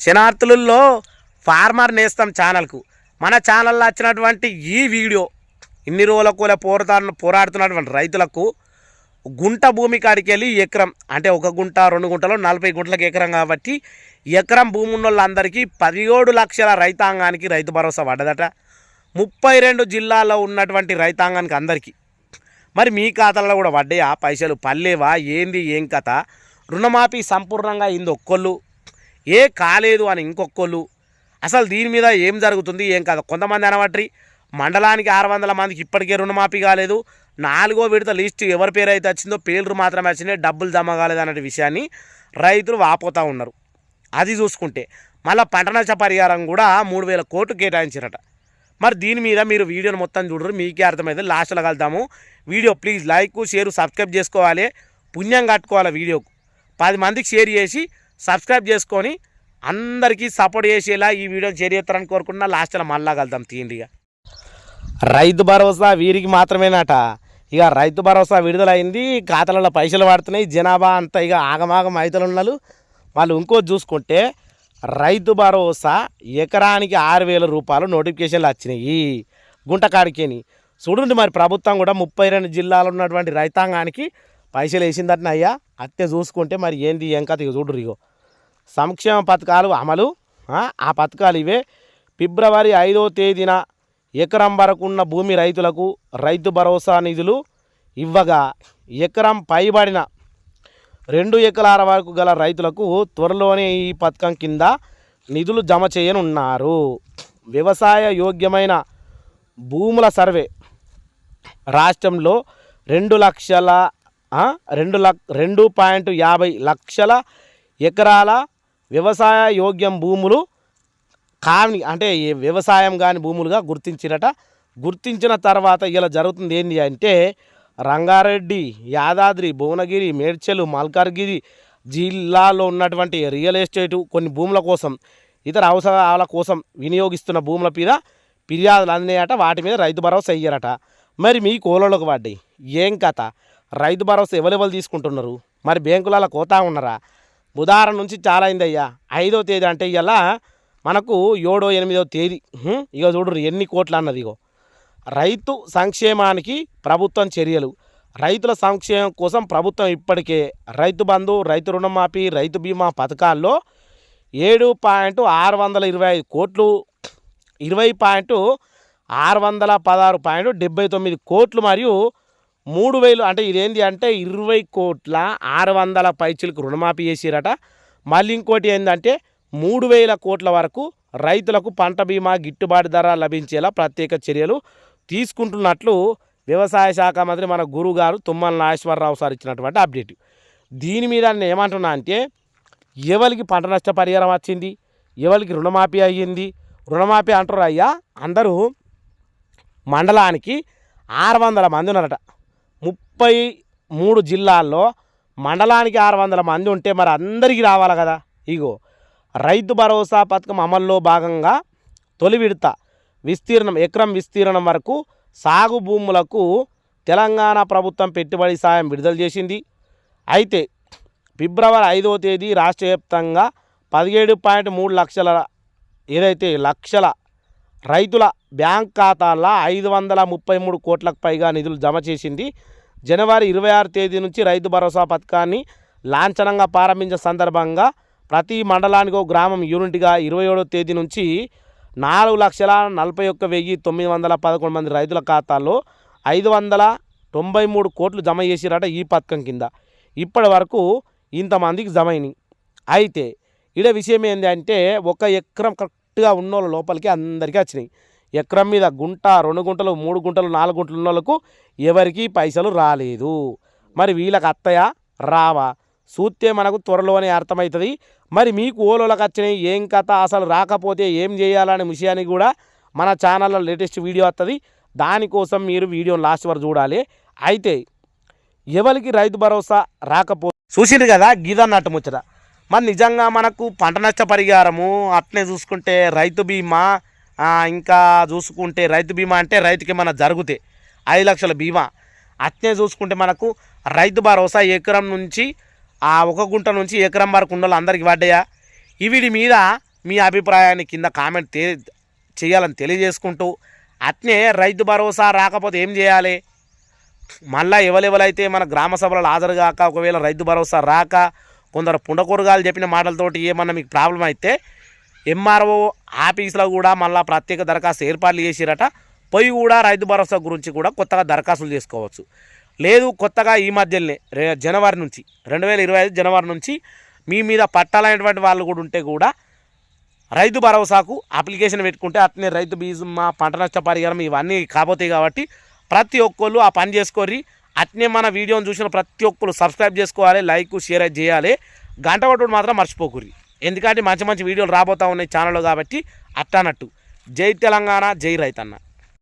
శనార్థులలో farmer నేస్తం ఛానల్కు. మన ఛానల్లో వచ్చినటువంటి ఈ వీడియో ఇన్ని రోజులకు కూల పోరాట పోరాడుతున్నటువంటి రైతులకు గుంట భూమి కాడికి వెళ్ళి ఎకరం అంటే ఒక గుంట రెండు గుంటలో నలభై గుంటలకు ఎకరం కాబట్టి ఎకరం భూమి ఉన్న వాళ్ళందరికీ పదిహేడు లక్షల రైతాంగానికి రైతు భరోసా పడ్డదట. ముప్పై రెండు జిల్లాల్లో ఉన్నటువంటి రైతాంగానికి అందరికీ. మరి మీ ఖాతాలో కూడా పడ్డాయా? పైసలు పల్లేవా ఏంది? ఏం కథ? రుణమాఫీ సంపూర్ణంగా అయింది ఒక్కళ్ళు. ఏ కాలేదు అని ఇంకొకళ్ళు అసలు దీని మీద ఏం జరుగుతుంది ఏం కాదు. కొంతమంది అనబట్టి మండలానికి ఆరు వందల మందికి ఇప్పటికే రుణమాఫీ కాలేదు. నాలుగో విడత లిస్ట్ ఎవరి పేరు అయితే వచ్చిందో పేర్లు మాత్రమే వచ్చినాయి డబ్బులు జమ కాలేదు అనే విషయాన్ని రైతులు వాపోతూ ఉన్నారు. అది చూసుకుంటే మళ్ళీ పంట నష్ట పరిహారం కూడా మూడు వేల కోట్లు కేటాయించారట. మరి దీని మీద మీరు వీడియోని మొత్తం చూడరు మీకే అర్థమైతే లాస్ట్లో కలుద్దాము. Video please like share subscribe చేసుకోవాలి. పుణ్యం కట్టుకోవాలి వీడియోకు. పది మందికి షేర్ చేసి సబ్స్క్రైబ్ చేసుకొని అందరికీ సపోర్ట్ చేసేలా ఈ వీడియో చేరేస్తారని కోరుకుంటున్నా. లాస్ట్లో మళ్ళా కలుద్దాం. తీయండి ఇక. రైతు భరోసా వీరికి మాత్రమేనట. ఇక రైతు భరోసా విడుదలైంది. ఖాతాలలో పైసలు పడుతున్నాయి. జనాభా అంతా ఇక ఆగమాగం ఉన్నారు వాళ్ళు ఇంకో చూసుకుంటే రైతు భరోసా ఎకరానికి ఆరు వేల రూపాయలు నోటిఫికేషన్లు వచ్చినాయి. గుంటకాడికేని. చూడండి మరి ప్రభుత్వం కూడా ముప్పై రెండు జిల్లాలో ఉన్నటువంటి రైతాంగానికి పైసలు వేసిందట అయ్యా. అత్తే చూసుకుంటే మరి ఏంది ఏం కథ చూడరు ఇగో. సంక్షేమ పథకాలు అమలు ఆ, పథకాలు ఇవే. ఫిబ్రవరి ఐదో తేదీన ఎకరం వరకు ఉన్న భూమి రైతులకు రైతు భరోసా నిధులు ఇవ్వగా ఎకరం పైబడిన రెండు ఎకరాల వరకు గల రైతులకు త్వరలోనే ఈ పథకం కింద నిధులు జమ చేయనున్నారు. వ్యవసాయ యోగ్యమైన భూముల సర్వే రాష్ట్రంలో రెండు లక్షల రెండు లక్ రెండు పాయింట్ యాభై లక్షల ఎకరాల వ్యవసాయ యోగ్యం భూములు కాని అంటే వ్యవసాయం కాని భూములుగా గుర్తించినట గుర్తించిన తర్వాత ఇలా జరుగుతుంది ఏంటి అంటే రంగారెడ్డి యాదాద్రి భువనగిరి మేడ్చలు మల్కార్గిరి జిల్లాలో ఉన్నటువంటి రియల్ ఎస్టేటు కొన్ని భూముల కోసం ఇతర అవసరాల కోసం వినియోగిస్తున్న భూముల మీద ఫిర్యాదులు అందినాయట. వాటి మీద రైతు భరోసా ఇయ్యరట. మరి మీ కోలలోకి పడ్డాయి ఏం కథ? రైతు భరోసా ఎవరెవరు తీసుకుంటున్నారు? మరి బ్యాంకులలో కోతా ఉన్నారా? బుధారం నుంచి చాలా అయింది అయ్యా ఐదో తేదీ అంటే ఇలా మనకు ఏడో ఎనిమిదో తేదీ. ఇక ఇగో చూడరు ఎన్ని కోట్లు అన్నది ఇగో. రైతు సంక్షేమానికి ప్రభుత్వం చర్యలు. రైతుల సంక్షేమం కోసం ప్రభుత్వం ఇప్పటికే రైతు బంధు రైతు రుణమాఫీ రైతు బీమా పథకాల్లో ఏడు పాయింట్ ఆరు వందల ఇరవై ఐదు కోట్లు ఇరవై పాయింట్ ఆరు వందల పదహారు పాయింట్ డెబ్బై తొమ్మిది కోట్లు మరియు మూడు వేలు అంటే ఇదేంది అంటే ఇరవై కోట్ల ఆరు వందల పైచులకు రుణమాఫీ చేసిరట. మళ్ళీ ఇంకోటి ఏంటంటే మూడు వేల కోట్ల వరకు రైతులకు పంట బీమా గిట్టుబాటు ధర లభించేలా ప్రత్యేక చర్యలు తీసుకుంటున్నట్లు వ్యవసాయ శాఖ మంత్రి మన గురువు గారు తుమ్మల నాగేశ్వరరావు సార్ ఇచ్చినటువంటి అప్డేట్. దీని మీద నేను ఏమంటున్నా అంటే ఎవరికి పంట నష్ట పరిహారం వచ్చింది? ఎవరికి రుణమాఫీ అయ్యింది? రుణమాఫీ అంటారు అయ్యా అందరూ మండలానికి ఆరు వందల మంది ఉన్నారట. ముప్పై మూడు జిల్లాల్లో మండలానికి ఆరు వందల మంది ఉంటే మరి అందరికీ రావాలి కదా? ఇగో రైతు భరోసా పథకం అమల్లో భాగంగా తొలి విడత విస్తీర్ణం ఎకరం విస్తీర్ణం వరకు సాగు భూములకు తెలంగాణ ప్రభుత్వం పెట్టుబడి సాయం విడుదల చేసింది. అయితే ఫిబ్రవరి ఐదవ తేదీ రాష్ట్ర వ్యాప్తంగా పదిహేడు పాయింట్ మూడు లక్షల ఏదైతే లక్షల రైతుల బ్యాంక్ ఖాతాల్లో ఐదు వందల ముప్పై మూడు కోట్లకు పైగా నిధులు జమ చేసింది. జనవరి ఇరవై ఆరు తేదీ నుంచి రైతు భరోసా పథకాన్ని లాంఛనంగా ప్రారంభించిన సందర్భంగా ప్రతి మండలానికి ఒక గ్రామం యూనిట్గా ఇరవై ఏడవ తేదీ నుంచి నాలుగు లక్షల నలభై ఒక్క వెయ్యి తొమ్మిది వందల పదకొండు మంది రైతుల ఖాతాల్లో ఐదు వందల తొంభై మూడు కోట్లు జమ చేసిరట ఈ పథకం కింద. ఇప్పటి వరకు ఇంతమందికి జమ అయినాయి. అయితే ఈడ విషయం ఏంటంటే అంటే ఒక ఎకరం కరెక్ట్గా ఉన్నోళ్ళ లోపలికి అందరికీ వచ్చినాయి. ఎకరం మీద గుంట రెండు గుంటలు మూడు గుంటలు నాలుగు గుంటలు ఉన్న వాళ్ళకు ఎవరికీ పైసలు రాలేదు. మరి వీళ్ళకి అత్తయ్య రావా? చూస్తే మనకు త్వరలోనే అర్థమవుతుంది. మరి మీకు ఓలోలకు వచ్చినాయి ఏం కథ? అసలు రాకపోతే ఏం చేయాలనే విషయాన్ని కూడా మన ఛానల్లో లేటెస్ట్ వీడియో వస్తుంది దానికోసం మీరు వీడియో లాస్ట్ వరకు చూడాలి. అయితే ఎవరికి రైతు భరోసా రాకపో? చూసిండ్రు కదా గీదన్నట్టు ముచ్చట. మరి నిజంగా మనకు పంట నష్ట పరిహారము అట్నే చూసుకుంటే రైతు బీమా ఇంకా చూసుకుంటే రైతు బీమా అంటే రైతుకి మన జరుగుతాయి ఐదు లక్షల బీమా. అట్నే చూసుకుంటే మనకు రైతు భరోసా ఎకరం నుంచి ఆ ఒక గుంట నుంచి ఎకరం వరకు ఉన్న అందరికి పడ్డాయా? ఇవిడి మీద మీ అభిప్రాయాన్ని కింద కామెంట్ తె చేయాలని తెలియజేసుకుంటూ అట్నే రైతు భరోసా రాకపోతే ఏం చేయాలి? మళ్ళీ ఎవరెవరైతే మన గ్రామ సభలలో హాజరు కాక ఒకవేళ రైతు భరోసా రాక కొందరు పుండకూరగాలు చెప్పిన మాటలతోటి ఏమన్నా మీకు ప్రాబ్లం అయితే ఎంఆర్ఓ ఆఫీస్లో కూడా మళ్ళీ ప్రత్యేక దరఖాస్తు ఏర్పాట్లు చేసిరట. పోయి కూడా రైతు భరోసా గురించి కూడా కొత్తగా దరఖాస్తులు చేసుకోవచ్చు. లేదు కొత్తగా ఈ మధ్యనే జనవరి నుంచి రెండు వేల ఇరవై ఐదు జనవరి నుంచి మీ మీద పట్టాలైనటువంటి వాళ్ళు కూడా ఉంటే కూడా రైతు భరోసాకు అప్లికేషన్ పెట్టుకుంటే అట్నే రైతు బీమా పంట నష్ట పరిహారం ఇవన్నీ కాబోతాయి కాబట్టి ప్రతి ఒక్కళ్ళు ఆ పని చేసుకొని అట్నే మన వీడియోని చూసిన ప్రతి ఒక్కరు సబ్స్క్రైబ్ చేసుకోవాలి లైక్ షేర్ చేయాలి. గంట కొట్టుడు మాత్రం మర్చిపోకూరి. ఎందుకంటే మంచి మంచి వీడియోలు రాబోతా ఉన్నాయి ఛానల్లో కాబట్టి అట్టనట్టు జై తెలంగాణ జై రైతన్న.